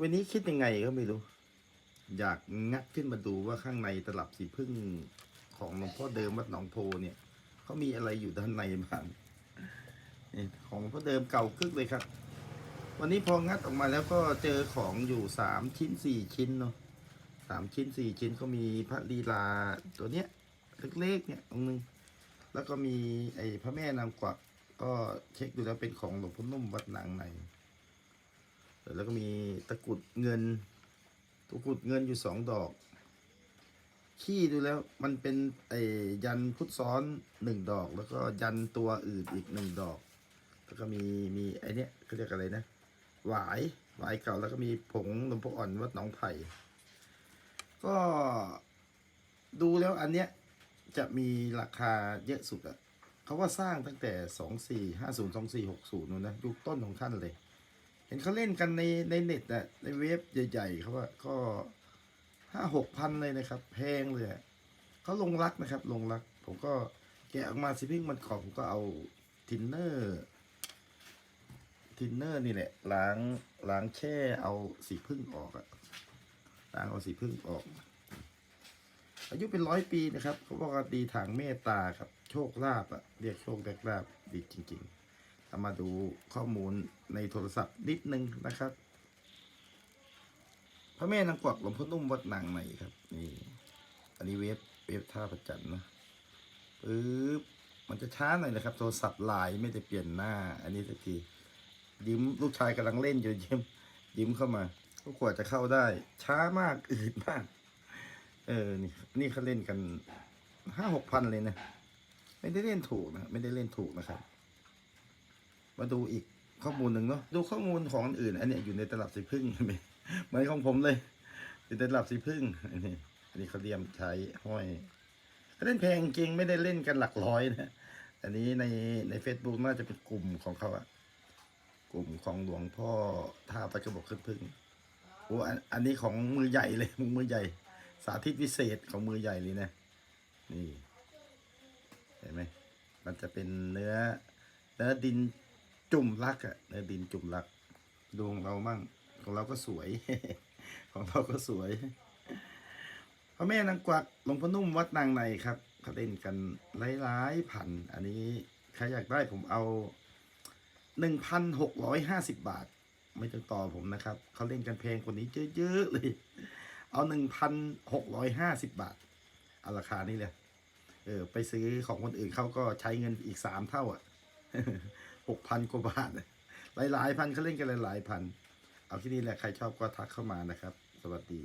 วันนี้คิดยังไงก็ไม่รู้ อยากงัดขึ้นมาดูว่าข้างในตลับสีพึ่งของหลวงพ่อเดิมวัดหนองโพเนี่ยเขามีอะไรอยู่ด้านในบ้างของหลวงพ่อเดิมเก่ากึกเลยครับ วันนี้พองัดออกมาแล้วก็เจอของอยู่สามชิ้นสี่ชิ้นเนาะสามชิ้นสี่ชิ้นก็มีพระลีลาตัวเนี้ยเล็กๆเนี่ยองนึงแล้วก็มีไอ้พระแม่นางกวักก็เช็คดูแล้วเป็นของหลวงพ่อนุ่มวัดนางใน แล้วก็มีตะกุดเงิน ตะกุดเงินอยู่สองดอก ขี้ดูแล้วมันเป็นไอ้ยันพุทธซ้อนหนึ่งดอก แล้วก็ยันตัวอื่นอีกหนึ่งดอก แล้วก็มีมีไอเนี้เขาเรียกอะไรนะ หวายหวายเก่าแล้วก็มีผงนมพกอ่อนวัดหนองไผ่ ก็ดูแล้วอันเนี้ยจะมีราคาเยอะสุดอะเขาว่าสร้างตั้งแต่สองสี่ห้าศูนย์สองสี่หกศูนย์นู่นนะ ยุคต้นของท่านเลย เห็นเขาเล่นกันในในเน็ตอะในเว็บใหญ่ๆเขาว่าก็ห้าหกพันเลยนะครับ แพงเลยเขาลงรักนะครับ ลงรัก ผมก็แกะออกมาสิพิ่งมันกรอบผมก็เอาทินเนอร์ทินเนอร์นี่แหละล้างล้างแช่เอาสีพึ่งออกอะล้างเอาสีพึ่งออก อายุเป็นร้อยปีนะครับเขาบอกว่าดีทางเมตตาครับ โชคลาภอะเรียกโชคแรกลาภดีจริง ๆามาดูข้อมูลในโทรศัพท์นิดนึงนะครับ พระแม่นางกวักหลวงพ่อนุ่มวัดนางในครับ นี่ อันนี้เว็บเว็บท่าประจันนะปึ๊บมันจะช้าหน่อยนะครับ โทรศัพท์ลายไม่ได้เปลี่ยนหน้า อันนี้สักทียิ้มลูกชายกำลังเล่นอยู่ยิ้มยิ้มเข้ามา ก็กว่าจะเข้าได้ ช้ามากอืดมาก เออนี่นี่เขาเล่นกันห้าหกพันเลยนะ ไม่ได้เล่นถูกนะ ไม่ได้เล่นถูกนะครับ มาดูอีกข้อมูลหนึ่งเนาะดูข้อมูลของอื่น อันนี้อยู่ในตลับสีพึ่งเหมือนของผมเลยอยู่ในตลับสีพึ่งอันนี้อันนี้เขาเรียมใช้ห้อยเล่นแพงจริงไม่ได้เล่นกันหลักร้อยนะอันนี้ในใน Facebook น่าจะเป็นกลุ่มของเขาอะกลุ่มของหลวงพ่อท่าตะกระบกขึ้นพึ่งโอ้อันอันนี้ของมือใหญ่เลยมือใหญ่ สาธิตพิเศษของมือใหญ่เลยนะนี่เห็นไหมมันจะเป็นเนื้อเนื้อดิน จุ่มรักอะเนื้อดินจุ่มรักดูของเรามั่งของเราก็สวย ของเราก็สวยพระแม่นางกวักหลวงพ่อนุ่มวัดนางในครับเขาเล่นกันหลายๆพัน อันนี้ใครอยากได้ผมเอาหนึ่งพันหกร้อยห้าสิบบาท ไม่ต้องต่อผมนะครับ เขาเล่นกันแพงกว่านี้เยอะๆเลย เอาหนึ่งพันหกร้อยห้าสิบบาท เอาราคานี้เลย เออ ไปซื้อของคนอื่นเขาก็ใช้เงินอีกสามเท่าอะ หกพันกว่าบาทหลายๆพันเขาเล่นกันหลายๆพัน เอาที่นี่แหละใครชอบก็ทักเข้ามานะครับ สวัสดี